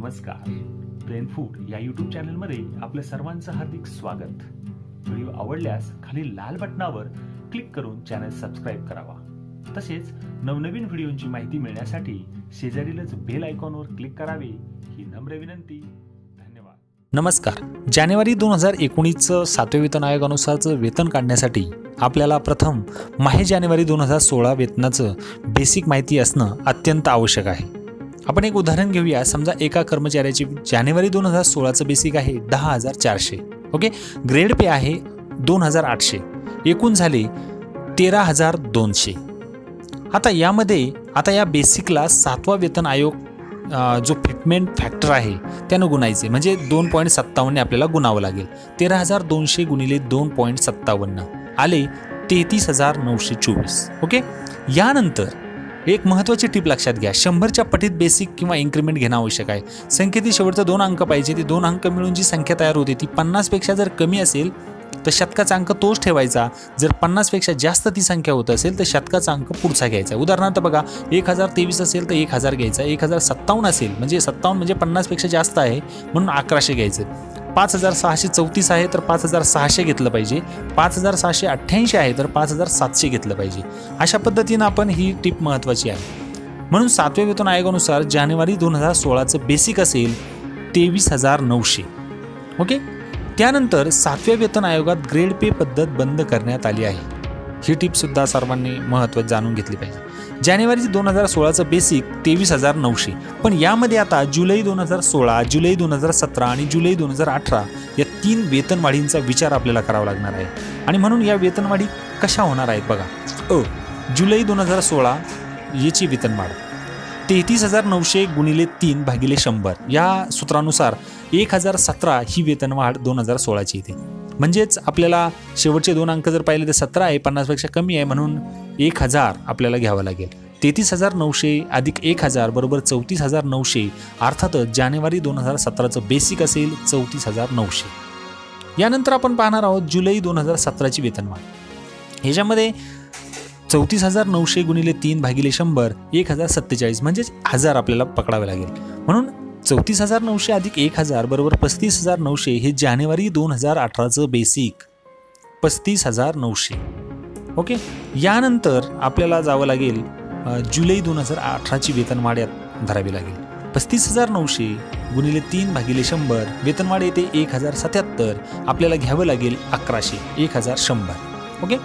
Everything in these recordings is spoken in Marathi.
नमस्कार. प्लेन फूड या यूट्यूब चॅनलमध्ये आपल्या सर्वांचं हार्दिक स्वागत. व्हिडिओ आवडल्यास खाली लाल बटनावर क्लिक करून चॅनल सबस्क्राईब करावा. तसेच नवनवीन व्हिडिओंची माहिती मिळण्यासाठी शेजारीलच बेल आयकॉनवर क्लिक करावे ही नम्र विनंती. धन्यवाद. नमस्कार. जानेवारी दोन हजार एकोणीसचं सातव्या वेतन आयोगानुसारचं वेतन काढण्यासाठी आपल्याला प्रथम माहे जानेवारी दोन हजार सोळा वेतनाचं बेसिक माहिती असणं अत्यंत आवश्यक आहे. आपण एक उदाहरण घेऊया. समजा एका कर्मचाऱ्याची जानेवारी दोन हजार सोळाचं बेसिक आहे दहा हजार चारशे. ओके? ग्रेड पे आहे दोन हजार आठशे. एकूण झाले तेरा हजार दोनशे. आता यामध्ये आता या बेसिकला सातवा वेतन आयोग जो फिटमेंट फॅक्टर आहे त्यानं गुणायचे. म्हणजे दोन पॉईंट सत्तावन्न आपल्याला गुणावं लागेल. तेरा हजार दोनशे गुणिले दोन पॉईंट सत्तावन्न आले तेहतीस हजार नऊशे चोवीस. ओके? यानंतर एक महत्त्वाची टीप लक्षात घ्या. शंभरच्या पटीत बेसिक किंवा इन्क्रीमेंट घेणं आवश्यक आहे. संख्येतील शेवटचं दोन अंक पाहिजे. ते दोन अंक मिळून जी संख्या तयार होते ती पन्नासपेक्षा जर कमी असेल तर शतकाचा अंक तोच ठेवायचा. जर पन्नासपेक्षा जास्त ती संख्या होत असेल तर शतकाचा अंक पुढचा घ्यायचा उदाहरणार्थ बघा एक हजार तेवीस असेल तर एक हजार घ्यायचा एक हजार सत्तावन्न असेल म्हणजे सत्तावन्न म्हणजे पन्नासपेक्षा जास्त आहे म्हणून अकराशे घ्यायचं पाच हजार सहाशे चौतीस आहे तर पाच हजार सहाशे घेतलं पाहिजे. पाच हजार सहाशे अठ्ठ्याऐंशी आहे तर पाच हजार सातशे घेतलं पाहिजे. अशा पद्धतीनं आपण ही टीप महत्त्वाची आहे. म्हणून सातव्या वेतन आयोगानुसार जानेवारी दोन हजार सोळाचं बेसिक असेल तेवीस हजार नऊशे. ओके? त्यानंतर सातव्या वेतन आयोगात ग्रेड पे पद्धत बंद करण्यात आली आहे. ही टिपसुद्धा सर्वांनी महत्त्व जाणून घेतली पाहिजे. जानेवारी दोन हजार सोळाचं बेसिक तेवीस हजार नऊशे. पण यामध्ये आता जुलै दोन हजार सोळा जुलै दोन हजार सतरा आणि जुलै दोन हजार अठरा या तीन वेतनवाढींचा विचार आपल्याला करावा लागणार आहे. आणि म्हणून या वेतनवाढी कशा होणार आहेत बघा. अ जुलै दोन हजार सोळा याची वेतनवाढ. तेहतीस हजार नऊशे गुणिले तीन भागिले शंभर. या सूत्रानुसार एक हजार सतरा ही वेतनवाढ दोन हजार सोळाची येते. म्हणजेच आपल्याला शेवटचे दोन अंक जर पाहिले तर सतरा आहे पन्नासपेक्षा कमी आहे म्हणून एक हजार आपल्याला घ्यावं लागेल. तेहतीस हजार नऊशे अधिक एक हजार बरोबर चौतीस हजार नऊशे अर्थातच जानेवारी दोन हजार सतराचं बेसिक असेल चौतीस हजार नऊशे. यानंतर आपण पाहणार आहोत जुलै दोन हजार सतराची वेतनवाढ ह्याच्यामध्ये चौतीस हजार नऊशे गुणिले तीन भागिले शंभर एक हजार सत्तेचाळीस म्हणजेच हजार आपल्याला पकडावे लागेल. म्हणून चौतीस हजार नऊशे अधिक एक हजार बरोबर पस्तीस हजार नऊशे हे जानेवारी दोन हजार अठराचं बेसिक पस्तीस हजार नऊशे. ओके यानंतर आपल्याला जावं लागेल जुलै दोन हजार अठराची वेतनवाढ यात धरावी लागेल. पस्तीस हजार नऊशे गुणिले तीन भागिले शंभर वेतनवाढ येते एक हजार सत्याहत्तर. आपल्याला घ्यावं लागेल अकराशे एक हजार शंभर. ओके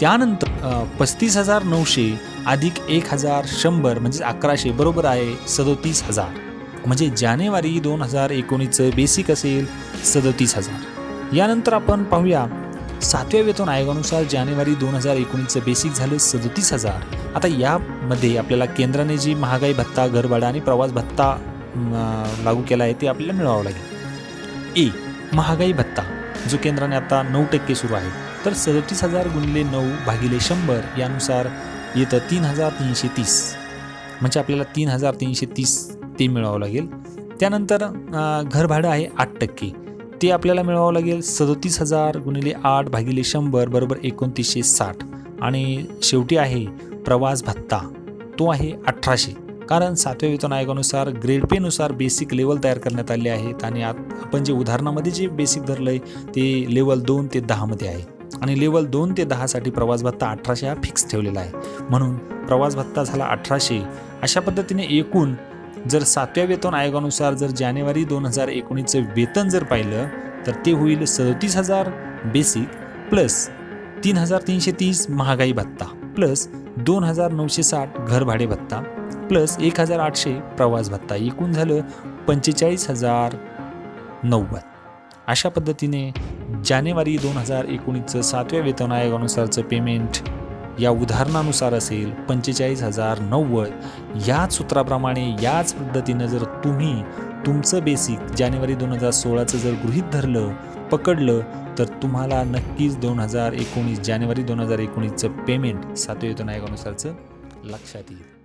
त्यानंतर पस्तीस हजार नऊशे अधिक एक हजार शंभर म्हणजे अकराशे बरोबर आहे सदोतीस हजार. म्हणजे जानेवारी दोन हजार एकोणीसचं बेसिक असेल सदतीस हजार. यानंतर आपण पाहूया सातव्या वेतन आयोगानुसार जानेवारी दोन हजार एकोणीसचं बेसिक झालं सदतीस हजार. आता यामध्ये आपल्याला केंद्राने जी महागाई भत्ता घरभाडा आणि प्रवास भत्ता लागू केला आहे ते आपल्याला मिळवावं लागेल. ए महागाई भत्ता जो केंद्राने आता नऊ टक्के सुरू आहे. तर सदतीस हजार गुणिले नऊ भागिले शंभर यानुसार येतं तीन हजार तीनशे तीस. म्हणजे आपल्याला तीन हजार तीनशे तीस ते मिळवावं लागेल. त्यानंतर घरभाडं आहे आठ टक्के. ते आपल्याला मिळवावं लागेल सदतीस हजार गुणिले आठ भागिले शंभर बरोबर एकोणतीसशे साठ. आणि शेवटी आहे प्रवास भत्ता. तो आहे अठराशे. कारण सातव्या वेतन आयोगानुसार ग्रेड पेनुसार बेसिक लेवल तयार करण्यात आले आहेत आणि आत आपण जे उदाहरणामध्ये जे बेसिक धरलं आहे ते लेवल दोन ते दहामध्ये आहे. आणि लेवल दोन ते दहासाठी प्रवास भत्ता अठराशे हा फिक्स ठेवलेला आहे. म्हणून प्रवास भत्ता झाला अठराशे. अशा पद्धतीने एकूण जर सातव्या वेतन आयोगानुसार जर जानेवारी दोन हजार एकोणीसचं वेतन जर पाहिलं तर ते होईल सदतीस हजार बेसिक प्लस तीन हजार तीनशे तीस महागाई भत्ता प्लस दोन हजार नऊशे साठ घरभाडे भत्ता प्लस एक हजार आठशे प्रवास भत्ता. एकूण झालं पंचेचाळीस हजार नव्वद. अशा पद्धतीने जानेवारी दोन हजार एकोणीसचं सातव्या वेतन आयोगानुसारचं पेमेंट या उदाहरणानुसार असेल पंचेचाळीस हजार नव्वद. याच सूत्राप्रमाणे याच पद्धतीनं जर तुम्ही तुमचं बेसिक जानेवारी दोन हजार सोळाचं जर गृहीत धरलं पकडलं तर तुम्हाला नक्कीच दोन हजार एकोणीस जानेवारी दोन हजार एकोणीसचं पेमेंट सातवेतनायकानुसारचं आयोगानुसारचं लक्षात येईल.